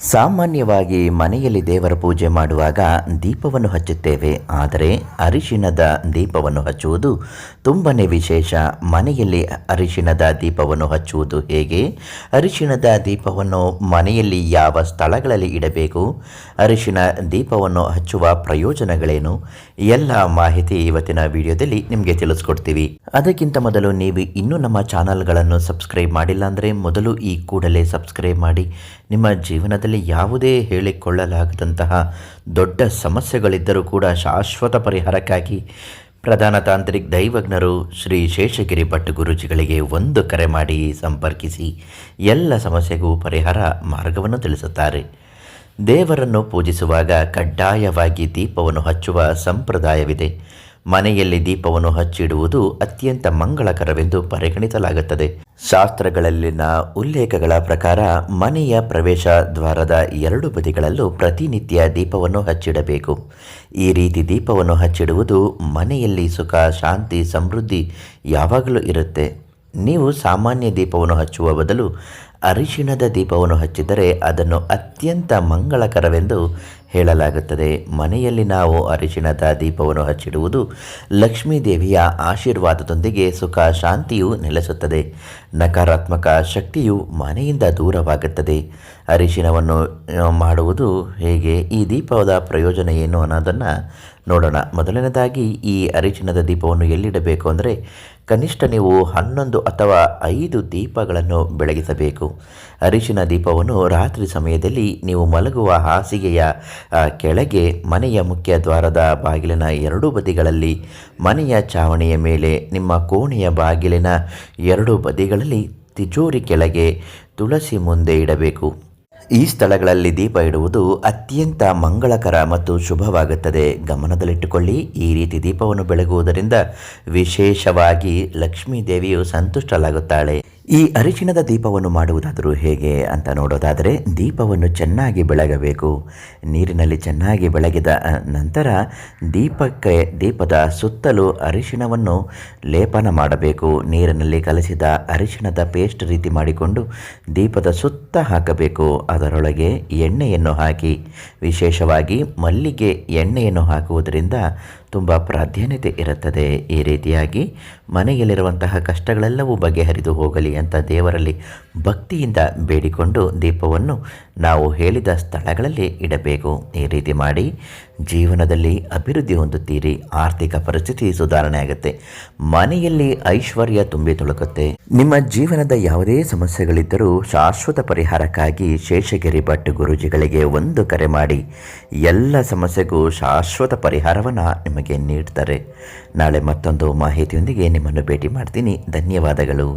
ಸಾಮಾನ್ಯವಾಗಿ ಮನೆಯಲ್ಲಿ ದೇವರ ಪೂಜೆ ಮಾಡುವಾಗ ದೀಪವನ್ನು ಹಚ್ಚುತ್ತೇವೆ. ಆದರೆ ಅರಿಶಿಣದ ದೀಪವನ್ನು ಹಚ್ಚುವುದು ತುಂಬಾ ವಿಶೇಷ. ಮನೆಯಲ್ಲಿ ಅರಿಶಿಣದ ದೀಪವನ್ನು ಹಚ್ಚುವುದು ಹೇಗೆ? ಅರಿಶಿಣದ ದೀಪವನ್ನು ಮನೆಯಲ್ಲಿ ಯಾವ ಸ್ಥಳಗಳಲ್ಲಿ ಇಡಬೇಕು? ಅರಿಶಿಣ ದೀಪವನ್ನು ಹಚ್ಚುವ ಪ್ರಯೋಜನಗಳೇನು? ಎಲ್ಲ ಮಾಹಿತಿ ಇವತ್ತಿನ ವಿಡಿಯೋದಲ್ಲಿ ನಿಮಗೆ ತಿಳಿಸ್ಕೊಡ್ತೀವಿ. ಅದಕ್ಕಿಂತ ಮೊದಲು ನೀವು ಇನ್ನೂ ನಮ್ಮ ಚಾನಲ್ಗಳನ್ನು ಸಬ್ಸ್ಕ್ರೈಬ್ ಮಾಡಿಲ್ಲ ಅಂದರೆ ಮೊದಲು ಈ ಕೂಡಲೇ ಸಬ್ಸ್ಕ್ರೈಬ್ ಮಾಡಿ. ನಿಮ್ಮ ಜೀವನದಲ್ಲಿ ಯಾವುದೇ ಹೇಳಿಕೊಳ್ಳಲಾಗದಂತಹ ದೊಡ್ಡ ಸಮಸ್ಯೆಗಳಿದ್ದರೂ ಕೂಡ ಶಾಶ್ವತ ಪರಿಹಾರಕ್ಕಾಗಿ ಪ್ರಧಾನ ತಾಂತ್ರಿಕ್ ದೈವಜ್ಞರು ಶ್ರೀ ಶೇಷಗಿರಿ ಭಟ್ ಗುರುಜಿಗಳಿಗೆ ಒಂದು ಕರೆ ಮಾಡಿ ಸಂಪರ್ಕಿಸಿ ಎಲ್ಲ ಸಮಸ್ಯೆಗೂ ಪರಿಹಾರ ಮಾರ್ಗವನ್ನು ತಿಳಿಸುತ್ತಾರೆ. ದೇವರನ್ನು ಪೂಜಿಸುವಾಗ ಕಡ್ಡಾಯವಾಗಿ ದೀಪವನ್ನು ಹಚ್ಚುವ ಸಂಪ್ರದಾಯವಿದೆ. ಮನೆಯಲ್ಲಿ ದೀಪವನ್ನು ಹಚ್ಚಿಡುವುದು ಅತ್ಯಂತ ಮಂಗಳಕರವೆಂದು ಪರಿಗಣಿಸಲಾಗುತ್ತದೆ. ಶಾಸ್ತ್ರಗಳಲ್ಲಿನ ಉಲ್ಲೇಖಗಳ ಪ್ರಕಾರ ಮನೆಯ ಪ್ರವೇಶ ದ್ವಾರದ ಎರಡು ಬದಿಗಳಲ್ಲೂ ಪ್ರತಿನಿತ್ಯ ದೀಪವನ್ನು ಹಚ್ಚಿಡಬೇಕು. ಈ ರೀತಿ ದೀಪವನ್ನು ಹಚ್ಚಿಡುವುದು ಮನೆಯಲ್ಲಿ ಸುಖ, ಶಾಂತಿ, ಸಮೃದ್ಧಿ ಯಾವಾಗಲೂ ಇರುತ್ತೆ. ನೀವು ಸಾಮಾನ್ಯ ದೀಪವನ್ನು ಹಚ್ಚುವ ಬದಲು ಅರಿಶಿಣದ ದೀಪವನ್ನು ಹಚ್ಚಿದರೆ ಅದನ್ನು ಅತ್ಯಂತ ಮಂಗಳಕರವೆಂದು ಹೇಳಲಾಗುತ್ತದೆ. ಮನೆಯಲ್ಲಿ ನಾವು ಅರಿಶಿಣದ ದೀಪವನ್ನು ಹಚ್ಚಿಡುವುದು ಲಕ್ಷ್ಮೀ ದೇವಿಯ ಆಶೀರ್ವಾದದೊಂದಿಗೆ ಸುಖ, ಶಾಂತಿಯು ನೆಲೆಸುತ್ತದೆ. ನಕಾರಾತ್ಮಕ ಶಕ್ತಿಯು ಮನೆಯಿಂದ ದೂರವಾಗುತ್ತದೆ. ಅರಿಶಿಣವನ್ನು ಮಾಡುವುದು ಹೇಗೆ? ಈ ದೀಪದ ಪ್ರಯೋಜನ ಏನು ಅನ್ನೋದನ್ನು ನೋಡೋಣ. ಮೊದಲನೇದಾಗಿ ಈ ಅರಿಶಿಣದ ದೀಪವನ್ನು ಎಲ್ಲಿಡಬೇಕು ಅಂದರೆ ಕನಿಷ್ಠ ನೀವು ಹನ್ನೊಂದು ಅಥವಾ ಐದು ದೀಪಗಳನ್ನು ಬೆಳಗಿಸಬೇಕು. ಅರಿಶಿನ ದೀಪವನ್ನು ರಾತ್ರಿ ಸಮಯದಲ್ಲಿ ನೀವು ಮಲಗುವ ಹಾಸಿಗೆಯ ಕೆಳಗೆ ಮನೆಯ ಮುಖ್ಯ ದ್ವಾರದ ಬಾಗಿಲಿನ ಎರಡೂ ಬದಿಗಳಲ್ಲಿ, ಮನೆಯ ಚಾವಣಿಯ ಮೇಲೆ ನಿಮ್ಮ ಕೋಣೆಯ ಬಾಗಿಲಿನ ಎರಡೂ ಬದಿಗಳಲ್ಲಿ ತಿಜೋರಿ ಕೆಳಗೆ ತುಳಸಿ ಮುಂದೆ ಇಡಬೇಕು. ಈ ಸ್ಥಳಗಳಲ್ಲಿ ದೀಪ ಇಡುವುದು ಅತ್ಯಂತ ಮಂಗಳಕರ ಮತ್ತು ಶುಭವಾಗುತ್ತದೆ. ಗಮನದಲ್ಲಿಟ್ಟುಕೊಳ್ಳಿ, ಈ ರೀತಿ ದೀಪವನ್ನು ಬೆಳಗುವುದರಿಂದ ವಿಶೇಷವಾಗಿ ಲಕ್ಷ್ಮೀ ದೇವಿಯು ಸಂತುಷ್ಟಲಾಗುತ್ತಾಳೆ ಈ ಅರಿಶಿಣದ ದೀಪವನ್ನು ಮಾಡುವುದಾದರೂ ಹೇಗೆ ಅಂತ ನೋಡೋದಾದರೆ ದೀಪವನ್ನು ಚೆನ್ನಾಗಿ ಬೆಳಗಬೇಕು. ನೀರಿನಲ್ಲಿ ಚೆನ್ನಾಗಿ ಬೆಳಗಿದ ನಂತರ ದೀಪಕ್ಕೆ, ದೀಪದ ಸುತ್ತಲೂ ಅರಿಶಿಣವನ್ನು ಲೇಪನ ಮಾಡಬೇಕು. ನೀರಿನಲ್ಲಿ ಕಲಸಿದ ಅರಿಶಿಣದ ಪೇಸ್ಟ್ ರೀತಿ ಮಾಡಿಕೊಂಡು ದೀಪದ ಸುತ್ತ ಹಾಕಬೇಕು. ಅದರೊಳಗೆ ಎಣ್ಣೆಯನ್ನು ಹಾಕಿ, ವಿಶೇಷವಾಗಿ ಮಲ್ಲಿಗೆ ಎಣ್ಣೆಯನ್ನು ಹಾಕುವುದರಿಂದ ತುಂಬ ಪ್ರಾಧಾನ್ಯತೆ ಇರುತ್ತದೆ. ಈ ರೀತಿಯಾಗಿ ಮನೆಯಲ್ಲಿರುವಂತಹ ಕಷ್ಟಗಳೆಲ್ಲವೂ ಬಗೆಹರಿದು ಹೋಗಲಿ ಅಂತ ದೇವರಲ್ಲಿ ಭಕ್ತಿಯಿಂದ ಬೇಡಿಕೊಂಡು ದೀಪವನ್ನು ನಾವು ಹೇಳಿದ ಸ್ಥಳಗಳಲ್ಲಿ ಇಡಬೇಕು. ಈ ರೀತಿ ಮಾಡಿ ಜೀವನದಲ್ಲಿ ಅಭಿವೃದ್ಧಿ ಹೊಂದುತ್ತೀರಿ. ಆರ್ಥಿಕ ಪರಿಸ್ಥಿತಿ ಸುಧಾರಣೆ ಆಗುತ್ತೆ. ಮನೆಯಲ್ಲಿ ಐಶ್ವರ್ಯ ತುಂಬಿ ತುಳುಕುತ್ತೆ. ನಿಮ್ಮ ಜೀವನದ ಯಾವುದೇ ಸಮಸ್ಯೆಗಳಿದ್ದರೂ ಶಾಶ್ವತ ಪರಿಹಾರಕ್ಕಾಗಿ ಶೇಷಗಿರಿ ಭಟ್ ಗುರುಜಿಗಳಿಗೆ ಒಂದು ಕರೆ ಮಾಡಿ ಎಲ್ಲ ಸಮಸ್ಯೆಗೂ ಶಾಶ್ವತ ಪರಿಹಾರವನ್ನು ನಿಮಗೆ ನೀಡ್ತಾರೆ. ನಾಳೆ ಮತ್ತೊಂದು ಮಾಹಿತಿಯೊಂದಿಗೆ ನಿಮ್ಮನ್ನು ಭೇಟಿ ಮಾಡ್ತೀನಿ. ಧನ್ಯವಾದಗಳು.